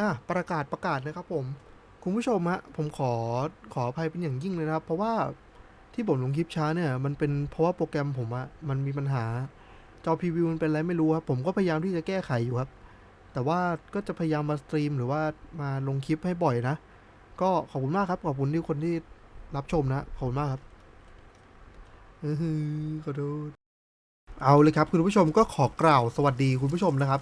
อะประกาศประกาศนะครับผม คุณผู้ชมฮะผมขอขออภัยเป็นอย่างยิ่งเลยนะครับ เพราะว่าที่ผมลงคลิปช้าเนี่ยมันเป็นเพราะว่าโปรแกรมผมอะมันมีปัญหาจอพรีวิวมันเป็นอะไรไม่รู้ครับ ผมก็พยายามที่จะแก้ไขอยู่ครับ แต่ว่าก็จะพยายามมาสตรีมหรือว่ามาลงคลิปให้บ่อยนะ ก็ขอบคุณมากครับ ขอบคุณที่คนที่รับชมนะ ขอบคุณมากครับอือขอโทษเอาเลยครับคุณผู้ชมก็ขอกล่าวสวัสดีคุณผู้ชมนะครับ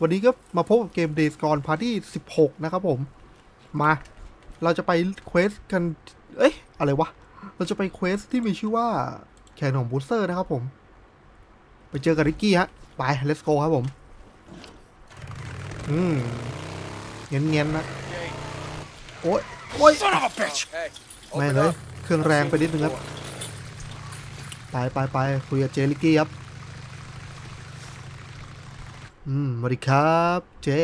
วันนี้ก็มาพบกับเกม Days Gone Party 16 นะครับผม มา เราจะไปเควสกัน เอ้ย อะไรวะ เราจะไปเควสที่มีชื่อว่าแขนของบูสเตอร์นะครับผม ไปเจอกับริกกี้ฮะ ไป let's go ครับผม อืม เงี้ยเงี้ยๆนะ โอ๊ยโอ๊ย Son of a bitch! Hey, แม่งเลย เครื่องแรงไปนิดนึงครับ ไปไปไปคุยกับเจลิกกี้ครับ อืมสวัสดีครับเจ๊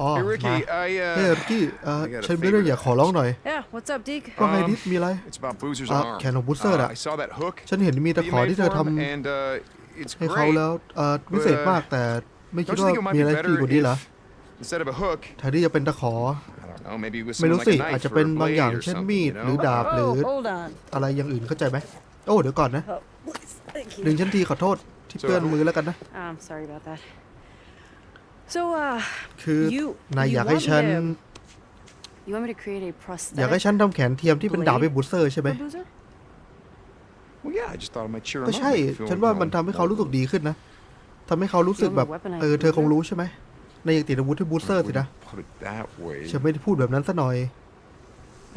อ๋อ Hey มา Ricky, I เฮ้ย uh, ริกกี้เอ่อ I got a ฉันไม่ได้ favor อยากขอร้องหน่อย Yeah, what's up, Deke? ว่าไง Um, ดิมีอะไร it's about Boozer's Uh, arm. แขนของ Boozer อะ I saw that hook ฉันเห็นมีตะ that ข you อ made ที่เธอ for ท him, and uh, it's ำให้เขา great. แล้วเอ่อวิเศษมากแต่ไม่คิด Don't you ว่า think it might มี be อะไร better ดีกว่านี้เหรอ if instead of a hook, แทนที่จะเป็นตะขอ I don't know, maybe with ไม่ something รู้ like สิ a อาจ knife จะ or เป็น a บางอย่าง blade or เช่น something, มีด you หรือ know? ดาบหรือ Oh, hold on. อะไรอย่างอื่นเข้าใจไหม โอ้ เดี๋ยวก่อนนะ Oh, please, thank ดึง you. ฉันทีขอโทษ ที่เปื้อนมือแล้วกันนะ I'm sorry about that. So, uh, คือ you นาย you อยากให้ want ฉัน me to you want me to create a อยากให้ prosthetic ฉันทำแขนเทียมที่เป็นดาบให้บูสเตอร์ใช่ไหม for Boozer? Well, yeah, I just thought it might cheer ก็ him ใช่ up. make him feel, ฉันว่า you know, มันทำให้เขารู้สึกดีขึ้นนะทำให้เขารู้สึกแบบ You wanna weaponize เออ เธอคง Boozer? รู้ใช่ไหมนายอยากติดอาวุธให้บูสเตอร์สินะ Put it that way. ฉันไม่ได้พูดแบบนั้นซะหน่อย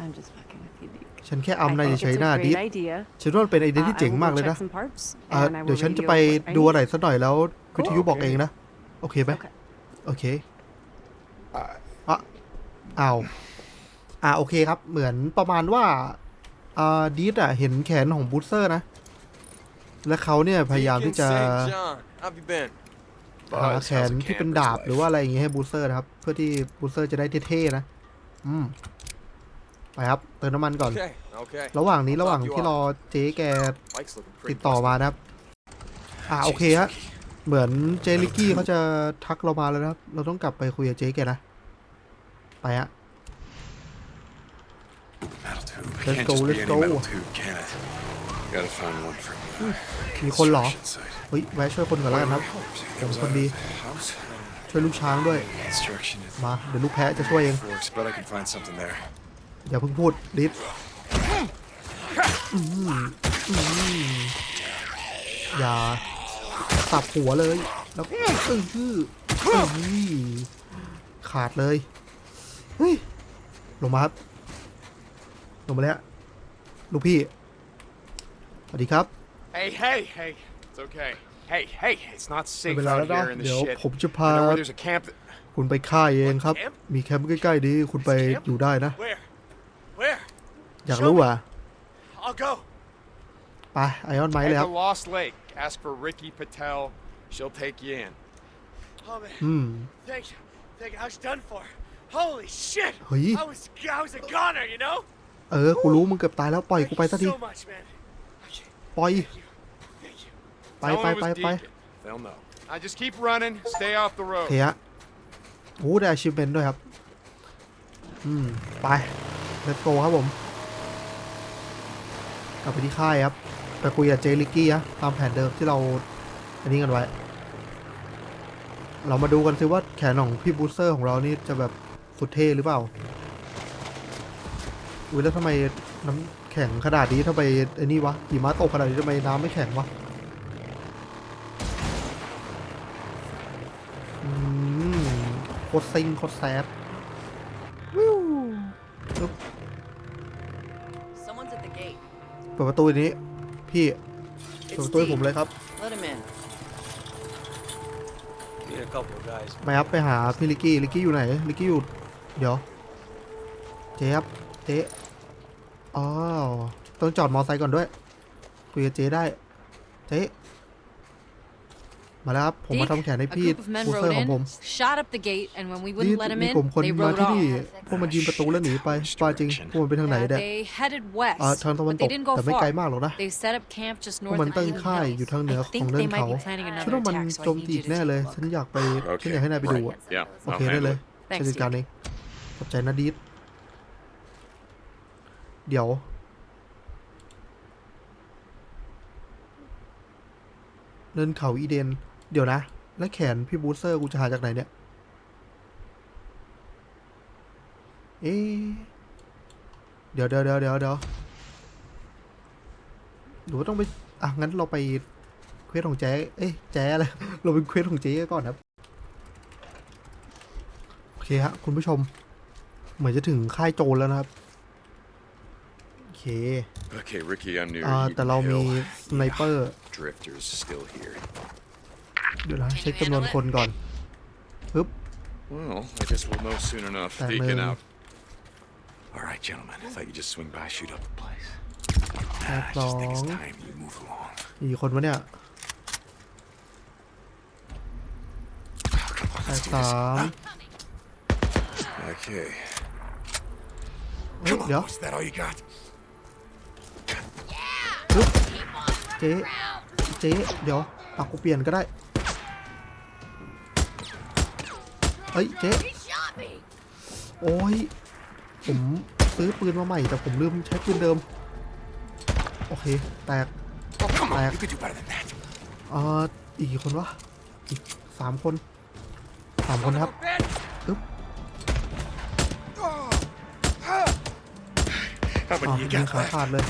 I'm just fucking with you, Deke. ฉันแค่ I อำนาย think เฉย it's ๆหน้า a ดิ great idea. ฉันว่ามันเป็นไอเดีย Uh, ที่ I เจ๋ง will มาก go เลย check นะ some parts, อะ and I เดี๋ยว will ฉันจะ radio ไป what I ดู need. อะไรสักหน่อยแล้ววิทยุบอกโอเคเองนะ โอเคไหม Okay. โอเคอะอ้าวอ่าโอเคครับ เหมือนประมาณว่าอ่าดีดอะเห็นแขนของบูสเตอร์นะ และเขาเนี่ยพยายามที่จะ St. John, how have you been? หา Buzz, แข how's น a ที่เป็น camper's ดาบ life? หรือว่าอะไรอย่างเงี้ยให้บูสเตอร์นะครับ เพื่อที่บูสเตอร์จะได้เท่ๆนะ อืม ไปครับเติมน้ำมันก่อน Okay, okay. ระหว่างนี้ I'll ระหว่าง top you ที่รอเจ๊แก Mike's looking ติ pretty ดต่อ busted. มานะครับ อ่าโอเคฮะเหมือนเจลิกกี้เขาจะทักเรามาแล้วนะครับ เราต้องกลับไปคุยกับเจ๊แกนะ ไปฮะ Metal tube. Let's Can't go, just be let's any go. metal tube, can it? Gotta find one from uh, มีคนเหรอ construction site. เฮ้ยแวะช่วยคนก่อนแล้วกันครับ It ผม was คน out ดี of the house. ช่วยลูกช้างด้วย Construction is มา เดี๋ยวลูกแพะจะช่วยเอง works, but I can find something there. อย่าเพิ่งพูดดิสอืมอืมอย่าตับหัวเลย แล้วอื้อหืออื้อขาดเลยเฮ้ยลงมาครับ ลงมาแล้วลูกพี่ สวัสดีครับ Hey, hey, hey. It's okay. Hey, hey, it's not ไม่ safe เป็นไร out แล้วนะ here in เดี๋ยว the shit. ผมจะ I พา know where there's a camp. That... คุณไปค่ายเองครับแคมป์มีแคมป์ใกล้ๆนี้คุณไปแคมป์อยู่ได้นะ Where? Where? อยากรู้อะ I'll go. ไปไอออนไม Head เลยครับ to Lost Lake. Ask for Ricky Patel. She'll take you in. Oh man, อืม thank you. Thank you. I was done for. Holy shit. เฮ้ย I was I was a goner, you know? เออ กูรู้มึงเกือบตายแล้วปล่อย Thank กูไป you สักที so much, man. Okay, ปล่อย Thank you. Thank you. ไป Tell ไป them it ไป was ไป Deacon. They'll know. I just keep running. Stay off the โอ road. เคฮะโอ้ได้ achievement ด้วยครับ อืม ไป let's go ครับผม กลับไปที่ค่ายครับ ไปคุยกับเจลิกกี้ฮะตามแผนเดิมที่เราอันนี้กันไว้ เรามาดูกันซิว่าแขนของพี่บูสเตอร์ของเรานี่จะแบบสุดเท่หรือเปล่า อุ้ยแล้วทำไมน้ำแข็งขนาดนี้ทำไมไอ้นี่วะหิมะตกขนาดนี้ทำไมน้ำไม่แข็งวะอืมโคตรซิงโคตรแซด ปิดประตูอันนี้ พี่เปิดประตูให้ผมเลยครับ Let him in. ไปครับไปหาพี่ลิกกี้ลิกกี้อยู่ไหนลิกกี้อยู่ เดี๋ยว เจ๊ครับเจ๊อ๋อต้องจอดมอไซค์ก่อนด้วยคุยกับเจ๊ได้ เจ๊ มาแล้วครับผมมา Deke, ทำแขนให้ a พี่ group of men บูเซอ rode ร์ของผม in, shot up the gate, and when we นี่ wouldn't let them มี in, กลุ่มคน they มา rode ที่นี่ off. พวกมันยิงประตูแล้วหนีไปป้าจริงพวกมันไปทางไหน Yeah, เนี่ย they headed west, อ่าทางตะวัน but ต they ก didn't go แต่ไม่ไกล far. มากหรอกนะ They set up camp just พวก north มัน of ตั้ง Eden ค่าย Hills. อยู่ทางเหนือ I ของ think เนิ they น might เขา be planning ฉัน another ว่ามัน attack, so โจ I ม need ตี you อี to กแน่เลย take a ฉัน look. อยากไป Okay, ฉันอยากให้นายไปดู right. อะ Yeah, โอ I'll เคได้ handle เลย it. ฉัน Thanks, จัดการ Deke. เองขอบใจนะดีดเดี๋ยวเนินเขาอีเดน เดี๋ยวนะ แล้วแขนพี่บูสเซอร์กูจะหาจากไหนเนี่ย เอ๊ะเดี๋ยวเดี๋ยวเดี๋ยวเดี๋ยวเดี๋ยวหรือว่าต้องไป อะ งั้นเราไปเควสของแจ๊เอ้ยแจ๊อะไร เราไปเควสของเจ๊ก่อนครับ โอเคฮะคุณผู้ชม เหมือนจะถึงค่ายโจรแล้วนะครับ โอเค Okay, Ricky, I'm near อ่าแต่เรามี Hill. สไนเปอร์ Drifters still here. เดี๋ยวนะเช็คจำนวนคนก่อนปึ๊บ Well, I guess we'll know soon enough. That Deacon moon. out. All right, gentlemen. I thought you'd just swing by, shoot up the place. That I just think it's long. time you move along. กี่คนวะเนี่ย Oh, come on, แป let's ด do สา this. ม Okay. เฮ้ย Come on, เดี๋ยว boys, is that all you got? เจ๊เจ๊เดี๋ยวอะกูเปลี่ยนก็ได้ เฮ้ยเจ๊โอ้ยผมซื้อปืนมาใหม่แต่ผมลืมใช้ปืนเดิม โอเค แตก Oh, come on. You could do better than that. เอ่ออีกกี่คนวะอีกสามคนสามคนครับอึ๊บ How อะ many you ง got ขา left? ขาดเลย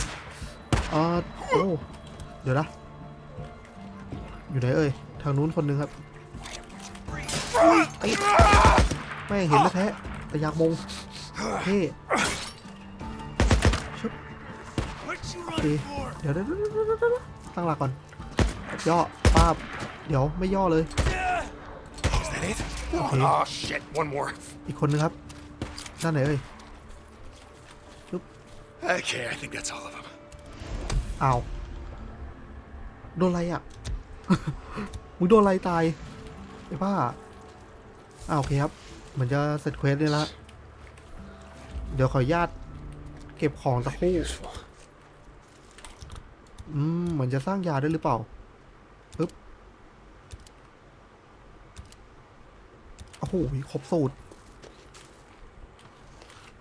เอ่อโอ้ เดี๋ยวนะ อยู่ไหนเอ่ย ทางนู้นคนหนึงครับ ติดแม่งเห็นแล้วแท้แต่อยากมงเท่ชึบโอเคเดี๋ยวเดี๋ยวเดี๋ยวเดี๋ยวเดี๋ยวตั้งหลักก่อน ย่อป้าบเดี๋ยวไม่ย่อเลย Is that it? Okay. Oh, shit. One more. อีกคนนึงครับด้านไหนเอ่ย Okay, I think that's all of them. อ้าวโดนอะไรอะ มึงโดนอะไรตายไอ้บ้า อ้าวโอเคครับ เหมือนจะเสร็จเควสได้แล้วเดี๋ยวขออนุญาตเก็บของตะ Might คู่ be useful. อืม เหมือนจะสร้างยาได้หรือเปล่าปึ๊บ โอ้โหครบสูตร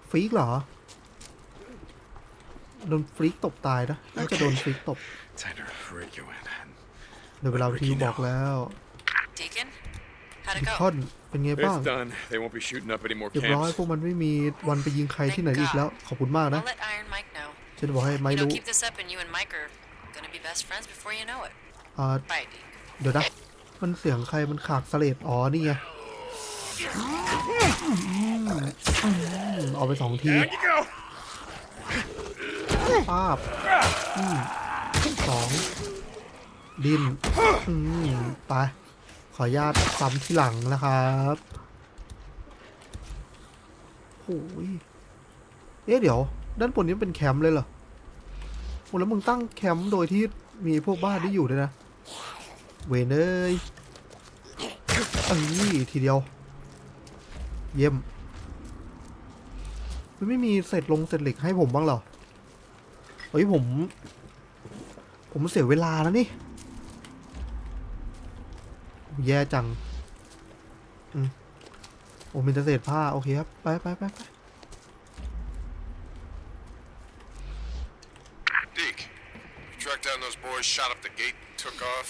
ฟรีกเหรอ โดนฟรีกตบตายนะ น่าจะโดนฟรีกตบ Time to rake you in. เดี๋ยวเวลาที่บอกแล้ว Deacon, how'd ดิ it คอ go? น เป็นไงบ้าง It's done. They won't be shooting up any more เรียบร้อย camps. พวกมันไม่มีวันไปยิงใครที่ไหนอีกแล้ว ขอบคุณมากนะ I'll let Iron Mike know. ฉันจะบอกให้ไม่ You know, รู้ keep this up, and you and Mike are gonna be best friends before you know it. อ่า Bye, Deke. เดี๋ยวนะ มันเสียงใครมันขากสเลดอ๋อ นี่ไงอืมเอาไปสองที There you go. ป้าบอืมสอง ดินอืมไป ขออนุญาตซ้ำที่หลังนะครับโอ้ยเอ๊ะเดี๋ยว ด้านบนนี้เป็นแคมป์เลยเหรอโอ้แล้วมึงตั้งแคมป์โดยที่มีพวกบ้านที่อยู่ด้วยนะ เวนเอ้ยเอ้ยทีเดียว เยี่ยมมันไม่มีเศษลงเศษเหล็กให้ผมบ้างเหรอ เฮ้ยผม ผมเสียเวลาแล้วนี่ แย่จังอืมโอ้มีแต่เศษผ้า โอเคครับ ไปไปไปไป Deke, you tracked down those boys, shot up the gate, took off.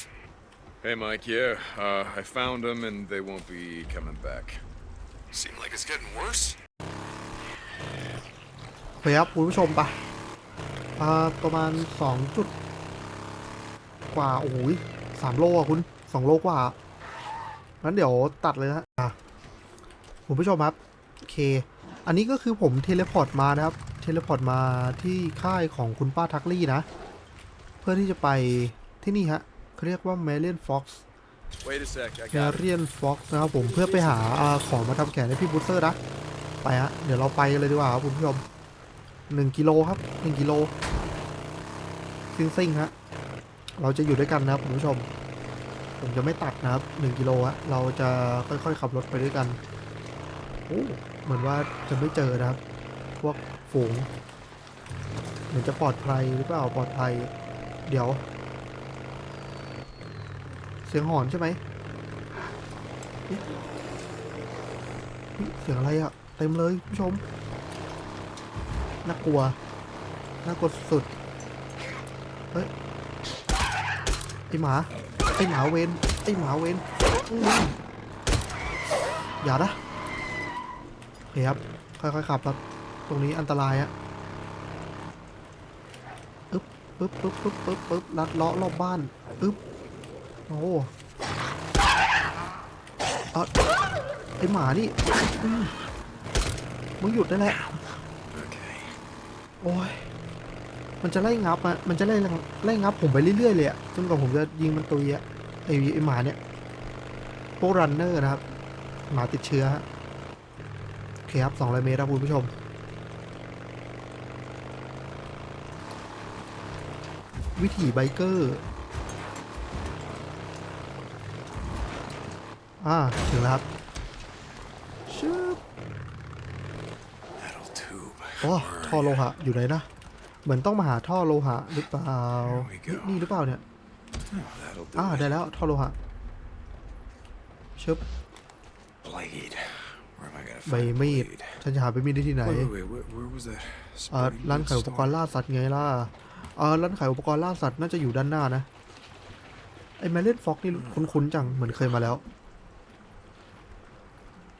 Hey, Mike. Yeah, uh, I found them, and they won't be coming back. Seemed like it's getting worse. โอเคครับคุณผู้ชมปะอ่าประมาณสองจุด กว่า โอ้โหสามโลอะคุณสองโลกว่า งั้นเดี๋ยวตัดเลยนะอะคุณผู้ชมครับโอเค อันนี้ก็คือผมเทเลพอร์ตมานะครับ เทเลพอร์ตมาที่ค่ายของคุณป้าทักลี่นะ เพื่อที่จะไปที่นี่ฮะเขาเรียกว่า m a r i a n Fox Wait a sec. I m a got it. r i a n Fox นะครับผมเพื่อไปหาอาของมาทำแขนให้พี่บูสเตอร์นะ ไปฮะ เดี๋ยวเราไปกันเลยดีกว่าครับคุณผู้ชมหนึ่งกิโลครับหนึ่งกิโลซิ่งซิ่งๆฮะเราจะอยู่ด้วยกันนะครับคุณผู้ชม ผมจะไม่ตัดนะครับหนึ่งกิโลอะเราจะค่อยๆขับรถไปด้วยกันโอ้เหมือนว่าจะไม่เจอนะครับ พวกฝูง เหมือนจะปลอดภัยหรือเปล่าปลอดภัย เดี๋ยว เสียงหอนใช่ไหมเสียงอะไรอะเต็มเลยคุณผู้ชมน่ากลัวน่ากลัวสุดเฮ้ยไอหมา ไอหมาเวนไอหมาเวนอื้ออย่านะโอเคครับ ค่อยๆขับครับ ตรงนี้อันตรายอะอึ๊บปึ๊บปึ๊บปึ๊บปึ๊บปึ๊บลัดเลาะรอบบ้านอึ๊บโอ้เออไอหมานี่อืมมึงหยุดได้แล้ว Okay. โอ้ย มันจะไล่งับอะมันจะไล่ไล่งับผมไปเรื่อยๆเลยอะจนกว่าผมจะยิงมันตุยอะไอไอหมาเนี่ยพวกรันเนอร์นะครับ หมาติดเชื้อฮะโอเคครับ200เมตรครับคุณผู้ชม วิถีไบเกอร์อ่าถึงแล้วครับชึบ Metal tube. โอ้ท่อโลหะอยู่ไหนนะ เหมือนต้องมาหาท่อโลหะหรือเปล่า There we go นี่นี่หรือเปล่าเนี่ย Oh, that'll do อ่า it. ได้แล้วท่อโลหะชึบ Blade. Where am I gonna ใบ find a มีด blade? ฉันจะหาใบมีดได้ที่ไหน Wait, wait, wait. Where, where was that? เอ่อ sporting ร้าน goods ขายอุปกรณ์ store? ล่าสัตว์ไงล่ะเออร้านขายอุปกรณ์ล่าสัตว์น่าจะอยู่ด้านหน้านะไอ้แมเล่นฟ็อกนี่คุ้นๆจังเหมือนเคยมาแล้ว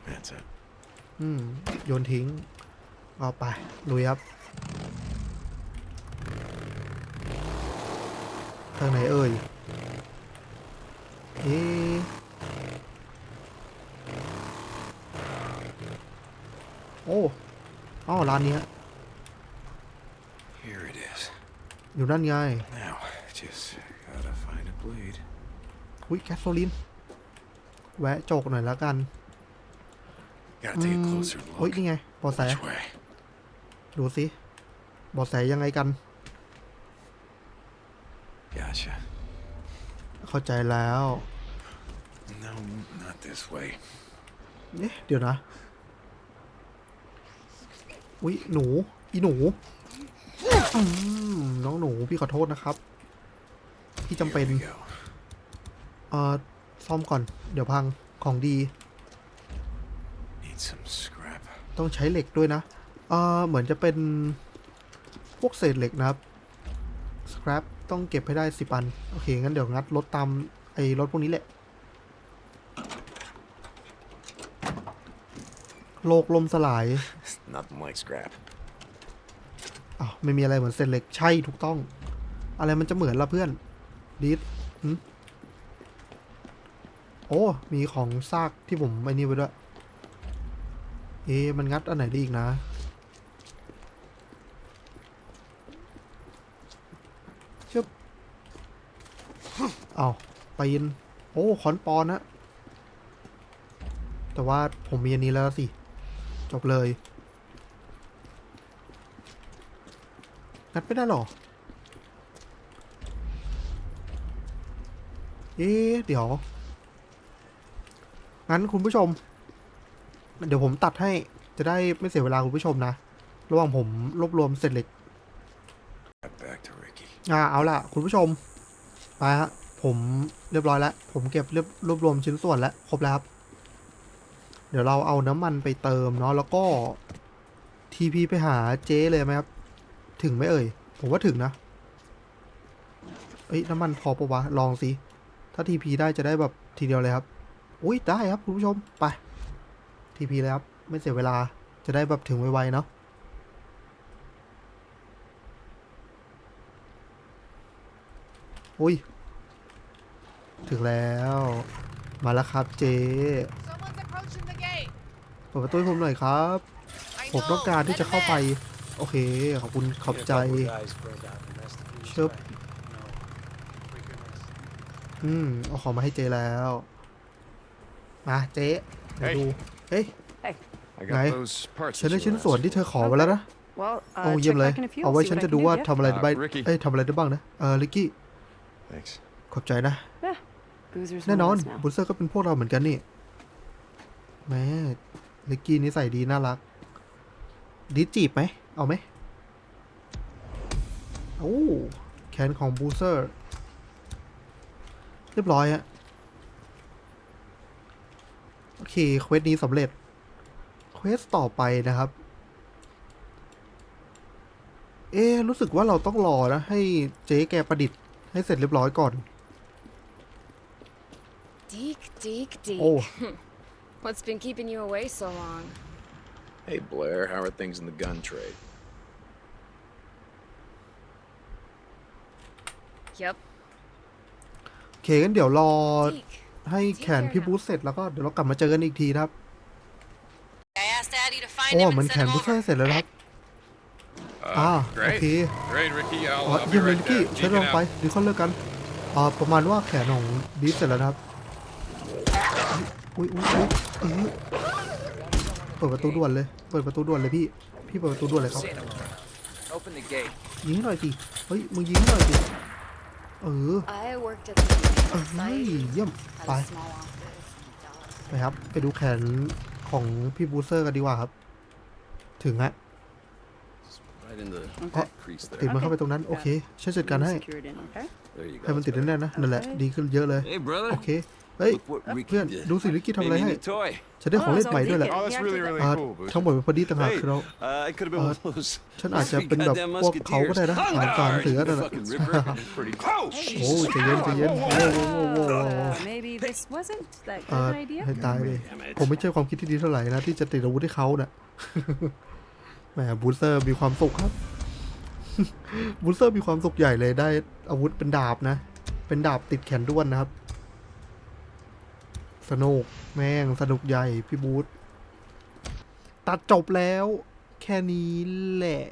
That's it. อืมโยนทิ้งเอาไปลุยครับ ทางไหนเอ่ย เอ๊ะโอ้อ๋อร้านนี้ฮะ Here it is. อยู่ด้านไง Now, just gotta find a blade. อุ้ยแก๊สโซลิน แวะโจกหน่อยแล้วกัน Gotta อื take a ม closer เฮ้ย look. นี่ไงเบอแส Which way? ดูสิเบอแสยังไงกัน Gotcha. เข้าใจแล้ว No, not this way. เอ๊ะเดี๋ยวนะ อุ้ยหนู อีหนูอืมน้องหนู พี่ขอโทษนะครับ พี่จำเป็น Here we go. เอ่อ ซ่อมก่อน เดี๋ยวพัง ของดี Need some scrap. ต้องใช้เหล็กด้วยนะ เอ่อ เหมือนจะเป็น พวกเศษเหล็กนะครับ scrap ต้องเก็บให้ได้สิบอัน โอเค งั้นเดี๋ยวงัดรถตามไอ้รถพวกนี้แหละ โลกลมสลาย It's nothing like scrap. อ้าวไม่มีอะไรเหมือนเศษเหล็กใช่ถูกต้อง อะไรมันจะเหมือนละเพื่อนดิสหึโอ้ มีของซากที่ผมไอ้นี่ไว้ด้วย เอ๊ะมันงัดอันไหนได้อีกนะ ชึบ เอาปีน โอ้ขอนปอนนะ แต่ว่าผมมีอันนี้แล้วสิ จบเลยงัดไม่ได้หรอ เอ๊ะเดี๋ยว งั้นคุณผู้ชม เดี๋ยวผมตัดให้จะได้ไม่เสียเวลาคุณผู้ชมนะ ระหว่างผมรวบรวมเสร็จเหล็ก Got back to Ricky. อ่าเอาล่ะ คุณผู้ชม ไปฮะผมเรียบร้อยแล้ว ผมเก็บเรียบรวบรวมชิ้นส่วนแล้วครบแล้วครับ เดี๋ยวเราเอาน้ำมันไปเติมเนาะแล้วก็ทีพีไปหาเจ๊เลยไหมครับ ถึงไหมเอ่ย ผมว่าถึงนะ เอ้ยน้ำมันพอปะวะ ลองสิ ถ้าทีพีได้จะได้แบบทีเดียวเลยครับ อุ้ยได้ครับคุณผู้ชม ไปทีพีเลยครับ ไม่เสียเวลา จะได้แบบถึงไวๆเนาะ อุ้ย ถึงแล้ว มาแล้วครับเจ๊ Someone's approaching the gate. เปิดประตูให้ผมหน่อยครับ I ผมต้อง know. การที่ Let จะ him เข้าไป in. โอเค ขอบคุณขอบ Yeah, a ใจ couple guys burned out the nest of these Chirp. today. No. Quickness. อืม เอาของมาให้เจ๊แล้ว มาเจ๊เดี๋ยวเฮ้ยดู เฮ้ย I got Này, those parts ฉันได้ชิ้นส่วนที่เธอขอไว้แล้วนะ Well, โอ้ uh, เยี่ยม check เลย back in a few. เอาไว้ see ฉัน what I จะ can ดู do, ว่า yeah? ทำอะไรได้บ้าง Uh, Ricky เอ้ยทำอะไรได้บ้างนะ เออลิกกี้ Thanks. ขอบใจนะ Yeah. Boozer's แน่นอน one of us now. บุลเซอร์ก็เป็นพวกเราเหมือนกันนี่แม่ลิกกี้นิสัยดีน่ารัก ดิสจีบไหม เอาไหมโอ้แขนของบูเซอร์ เรียบร้อยอะโอเค เควสนี้สำเร็จ เควสต่อไปนะครับ เอ๊ะรู้สึกว่าเราต้องรอนะ ให้เจ๊แกประดิษฐ์ ให้เสร็จเรียบร้อยก่อน Deke, Deke, Deke. Oh. What's been keeping you away so long? Hey, Blair, how are things in the gun trade? Yep. โอเคงั้นเดี๋ยวรอ Deke. ให้แขนพี่บูธเสร็จแล้วก็เดี๋ยวเรากลับมาเจอกันอีกทีนะครับ I asked Addy to find โอ้ him เหมือน and แข send น him บูธเสร็จ over. เสร็จแล้วนะครับ Uh, อ่าโอ great. เค Great, Ricky. I'll, อ๋อ I'll เยี่ย be มเลย right นิกกี้ there. เชิญ Geeking ลงไป out. ดีคอนเลิกกันอ่าประมาณว่าแขนของดีฟเสร็จแล้วนะครับ อุ้ยอุ้ยอุ้ยเออเปิดประตูด่วนเลย เปิดประตูด่วนเลยพี่ พี่เปิดประตูด่วนเลยครับ Open the gate. ยิงให้หน่อยสิเฮ้ย มึงยิงให้หน่อยสิเออ I worked at the beginning เอ of อ the เฮ้ย site. เยี่ยม Had ไป a small office. ไปครับ ไปดูแขนของพี่บูเซอร์กันดีกว่าครับ ถึงฮะ Right in the Okay. crease ติด there. มันเข้าไปตรงนั้น โอเคฉันจัดการให้ Secure it in, okay? There you ให้มัน go. ติดแน่นๆนะ นั่นแหละ ดีขึ้นเยอะเลย Hey, brother. โอเค เฮ้ย Look what Ricky เพื่อน did. ดูสิลิกกี้ทำอะไร Made me ให้ a new toy. ฉันได้ของเล่น Oh, ใหม่ด้วยแหละ so Oh, that's really, really อ่า cool, Boozer. ทั้งหมดเป็นพอดีต่างหาก Hey, คือเรา uh, I could have been เอ่อ one of those ฉันอาจจะเป็นแบบ goddamn พวกเขาก็ได้นะ musketeers. อ่านสารเสือนั่นแหละ Fucking ripper. Pretty cool. โอ้ใจเย็นใจเย็นโว้โว้โว้โว้โว้ Uh, maybe this wasn't that เอ่อ good idea. ให้ตายเลย Damn it. ผมไม่ใช่ความคิดที่ดีเท่าไหร่นะที่จะติดอาวุธให้เขาน่ะ แหมบูสเตอร์มีความสุขครับ บูสเตอร์มีความสุขใหญ่เลยได้อาวุธเป็นดาบนะ เป็นดาบติดแขนด้วนนะครับ สนุกแม่งสนุกใหญ่พี่บูธตัดจบแล้ว แค่นี้แหละ